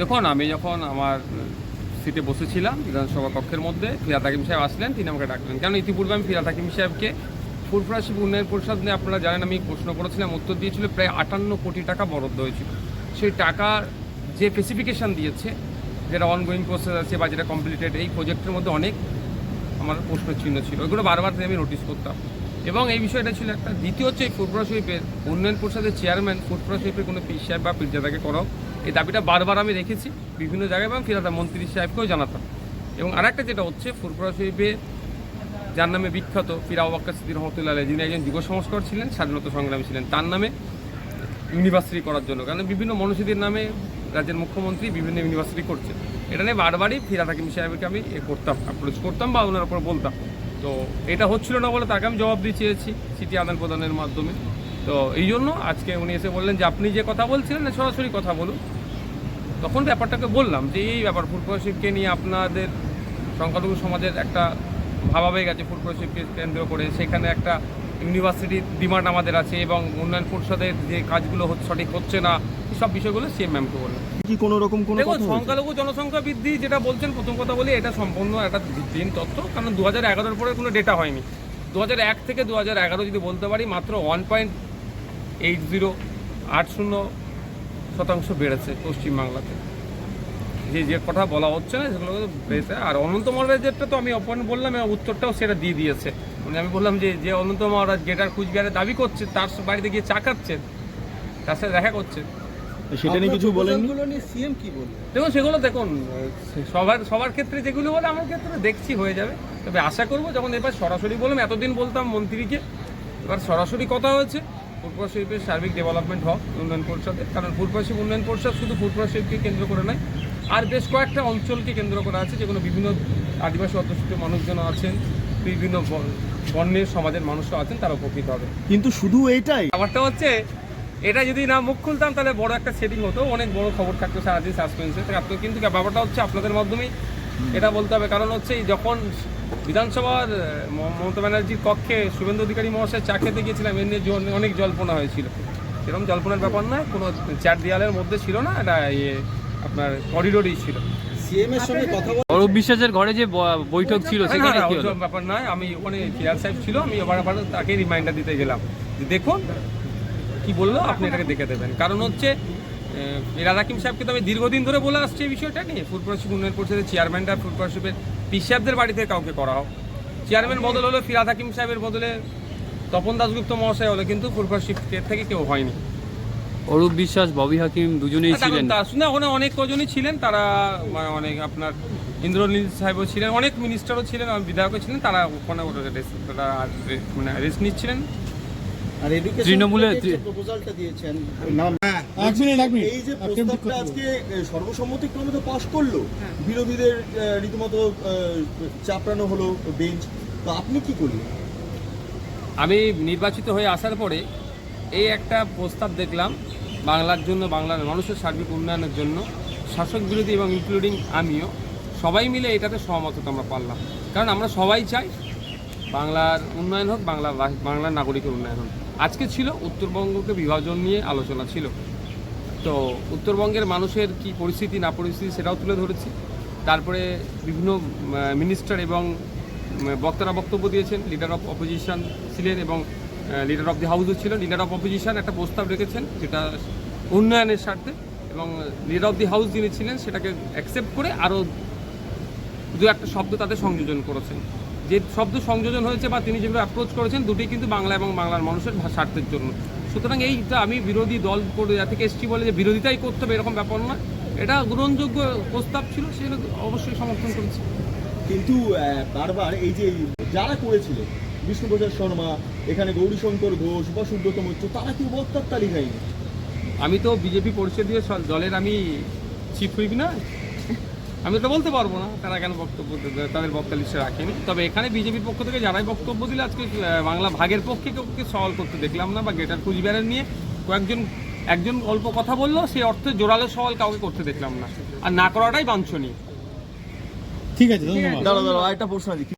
দেখুন, আমি যখন আমার সিটে বসেছিলাম বিধানসভা কক্ষের মধ্যে ফিরাদ হাকিম সাহেব আসলেন, তিনি আমাকে ডাকলেন। কারণ ইতিপূর্বে আমি ফিরাদ হাকিম সাহেবকে ফুরফুরা শিব উন্নয়ন পরিষদ নিয়ে আপনারা জানেন, আমি প্রশ্ন করেছিলাম, উত্তর দিয়েছিল, প্রায় আটান্ন কোটি টাকা বরাদ্দ হয়েছিল। সেই টাকার যে স্পেসিফিকেশান দিয়েছে, যেটা অনগোয়িং প্রসেস আছে বা যেটা কমপ্লিটেড এই প্রজেক্টের মধ্যে অনেক আমার প্রশ্ন চিহ্ন ছিল। ওইগুলো বারবার আমি নোটিস করতাম। এবং এই বিষয়টা ছিল একটা দ্বিতীয় হচ্ছে, এই ফুটবল শরীফের উন্নয়ন পরিষদের চেয়ারম্যান ফুটবল শরীফের কোনো পি সাহেব বা পীরজাদাকে করাও এই দাবিটা বারবার আমি রেখেছি বিভিন্ন জায়গায় এবং ফিরাতাম মন্ত্রী সাহেবকেও জানাতাম। এবং আরেকটা যেটা হচ্ছে ফুটবল শরীফে যার নামে বিখ্যাত ফিরা ওয়াক্কা সিদ্দির রহমতুল্লাহ যিনি একজন যুব সংস্কার ছিলেন, স্বাধীনতা সংগ্রামী ছিলেন, তার নামে ইউনিভার্সিটি করার জন্য। কারণ বিভিন্ন মনীষীদের নামে রাজ্যের মুখ্যমন্ত্রী বিভিন্ন ইউনিভার্সিটি করছে। এটা নিয়ে বারবারই ফিরাদ হাকিম সাহেবকে আমি এ করতাম অ্যাপ্রোচ করতাম বা ওনার উপর বলতাম। তো এটা হচ্ছিল না বলে তাকে আমি জবাব দিয়ে চেয়েছি চিঠি আদান প্রদানের মাধ্যমে। তো এই জন্য আজকে উনি এসে বললেন যে, আপনি যে কথা বলছিলেন, সরাসরি কথা বলুন। তখন ব্যাপারটাকে বললাম যে এই ব্যাপার ফুটবল শিবকে নিয়ে আপনাদের সংখ্যালঘু সমাজের একটা ভাবা হয়ে গেছে ফুটবল শিবকে কেন্দ্র করে। সেখানে একটা ইউনিভার্সিটির ডিমান্ড আমাদের আছে এবং উন্নয়ন পরিষদের যে কাজগুলো হচ্ছে- সঠিক হচ্ছে না সব বিষয়গুলো সিএম ম্যামকে বললাম। কি কোনো রকম কোনো? সংখ্যালঘু জনসংখ্যা বৃদ্ধি যেটা বলছেন প্রথম কথা বলি এটা সম্পূর্ণ একটা ভিত্তিহীন তথ্য কারণ দু হাজার এগারোর পরে কোনো ডেটা হয়নি। দু হাজার এক থেকে দু হাজার এগারো যদি বলতে পারি মাত্র ওয়ান পয়েন্ট এইট জিরো আট শূন্য শতাংশ বেড়েছে পশ্চিমবাংলাতে। যে যে কথা বলা হচ্ছে না সেগুলো বেড়েছে। আর অনন্ত মহারাজ যেটা তো আমি অপন বললাম এবং উত্তরটাও সেটা দিয়ে দিয়েছে। মানে আমি বললাম যে যে অনন্ত মহারাজ গেটার কুচবিহারে দাবি করছে তার বাড়িতে গিয়ে চা খাচ্ছেন তার সাথে দেখা করছে সেটা নিয়ে কিছু বলেননি? সিএম কি বলবে? দেখুন সেগুলো দেখুন সবার সবার ক্ষেত্রে যেগুলো বলে আমার ক্ষেত্রে দেখছি হয়ে যাবে। তবে আশা করব যখন এবার সরাসরি বললাম এতদিন বলতাম মন্ত্রীকে এবার সরাসরি কথা হয়েছে। ফুটবল শিল্পের সার্বিক ডেভেলপমেন্ট হোক উন্নয়ন পরিষদে কারণ ফুটবল শিল্প উন্নয়ন পরিষদ শুধু ফুটবল শিল্পকে কেন্দ্র করে নয় আর বেশ কয়েকটা অঞ্চলকে কেন্দ্র করে আছে যেগুলো বিভিন্ন আদিবাসী অধ্যুষিত মানুষজন আছেন বিভিন্ন ব- বর্ণের সমাজের মানুষও আছেন তারা উপকৃত হবে। কিন্তু শুধু এইটাই। ব্যাপারটা হচ্ছে এটা যদি না মুখ খুলতাম তাহলে বড় একটা সেটিং হতো অনেক বড় খবর থাকতো সারাদিন সাসপেন্সে থাকতো কিন্তু ব্যাপারটা হচ্ছে আপনাদের মাধ্যমেই এটা বলতে হবে কারণ হচ্ছে এই যখন বিধানসভার ম- মমতা ব্যানার্জির কক্ষে শুভেন্দু অধিকারী মহাশয় চা খেতে গিয়েছিলাম জ- অনেক জল্পনা হয়েছিল। এরকম জল্পনার ব্যাপার নয় কোনো চার দেয়ালের মধ্যে ছিল না এটা ইয়ে আপনার করিডোরই ছিল। সিএম এর সঙ্গে কথা অরূপ বিশ্বাসের ঘরে যে বৈঠক ছিল সেখানে কি হলো? ব্যাপার নয় আমি ওখানে ফিরাজ সাহেব ছিল আমি আবার আবার তাকে রিমাইন্ডার দিতে গেলাম। যে দেখুন কি বলল আপনি এটাকে দেখে দেবেন। কারণ হচ্ছে রাজা হাকিম সাহেবকে তো আমি দীর্ঘদিন ধরে বলে আসছি এই বিষয়টা নিয়ে। ফুড প্রশিপ উন্নয়ন পরিষদের চেয়ারম্যানটা ফুড প্রশিপের পি সাহেবদের বাড়িতে কাউকে করা হোক। চেয়ারম্যান বদল হলো ফিরাদ হাকিম সাহেবের বদলে তপন দাসগুপ্ত মহাশয় হলো কিন্তু ফুড প্রশিপের থেকে কেউ হয়নি। অরূপ বিশ্বাস ববি হাকিম দুজনেই ছিলেন। তার শুনে ওখানে অনেক কজনই ছিলেন তারা মানে অনেক আপনার ইন্দ্রনীল সাহেবও ছিলেন অনেক মিনিস্টারও ছিলেন বিধায়কও ছিলেন তারা ওখানে তারা মানে রেস্ট নিচ্ছিলেন। আর এডুকেশন তৃণমূলে- প্রপোজালটা দিয়েছেন এক এই যে প্রস্তাবটা আজকে সর্বসম্মতিক্রমে তো পাশ করল। বিরোধীদের রীতিমতো আহ, চাপড়ানো হলো বেঞ্চ তো আপনি কি করলেন? আমি নির্বাচিত হয়ে আসার পরে এই একটা প্রস্তাব দেখলাম বাংলার জন্য বাংলার মানুষের সার্বিক উন্নয়নের জন্য শাসক বিরোধী এবং ইনক্লুডিং আমিও। সবাই মিলে এটাতে সহমত আমরা পারলাম। কারণ আমরা সবাই চাই বাংলার উন্নয়ন হোক, বাংলা বাংলার নাগরিকের উন্নয়ন হোক। আজকে ছিল উত্তরবঙ্গকে বিভাজন নিয়ে আলোচনা ছিল। তো উত্তরবঙ্গের মানুষের কি পরিস্থিতি, না পরিস্থিতি সেটাও তুলে ধরেছি। তারপরে বিভিন্ন মিনিস্টার এবং বক্তারা বক্তব্য দিয়েছেন। লিডার অফ অপোজিশন ছিলেন এবং লিডার অফ দি হাউসও ছিল। লিডার অফ অপোজিশন একটা প্রস্তাব রেখেছেন, যেটা উন্নয়নের স্বার্থে এবং লিডার অফ দি হাউস যিনি ছিলেন, সেটাকে অ্যাকসেপ্ট করে আরও দু একটা শব্দ তাদের সংযোজন করেছেন। যে শব্দ সংযোজন হয়েছে বা তিনি যেগুলো অ্যাপ্রোচ করেছেন দুটি কিন্তু বাংলা এবং বাংলার মানুষের স্বার্থের জন্য। সুতরাং এইটা আমি বিরোধী দল করে যা থেকে এসছি বলে যে বিরোধিতাই করতে হবে এরকম ব্যাপার নয়। এটা গ্রহণযোগ্য প্রস্তাব ছিল সেটা অবশ্যই সমর্থন করেছি। কিন্তু বারবার এই যে যারা করেছিল বিষ্ণুপ্রসাদ শর্মা এখানে গৌরীশঙ্কর ঘোষ বা সুব্রত মৈত্র তারা কেউ বক্তার তালিকায় আমি তো বিজেপি পরিষদীয় দলের আমি চিফ হুইপ না আমি তো বলতে পারব না তারা কেন বক্তব্য তাদের বক্তা লিস্টে রাখেনি। তবে এখানে বিজেপির পক্ষ থেকে যারাই বক্তব্য দিলে আজকে বাংলা ভাগের পক্ষে কেউ সওয়াল করতে দেখলাম না বা গেটার কুচবিহারের নিয়ে কয়েকজন একজন অল্প কথা বলল সেই অর্থে জোরালো সওয়াল কাউকে করতে দেখলাম না। আর না করাটাই বাঞ্ছনীয়। ঠিক আছে দাঁড়া দাঁড়া একটা প্রশ্ন আছে।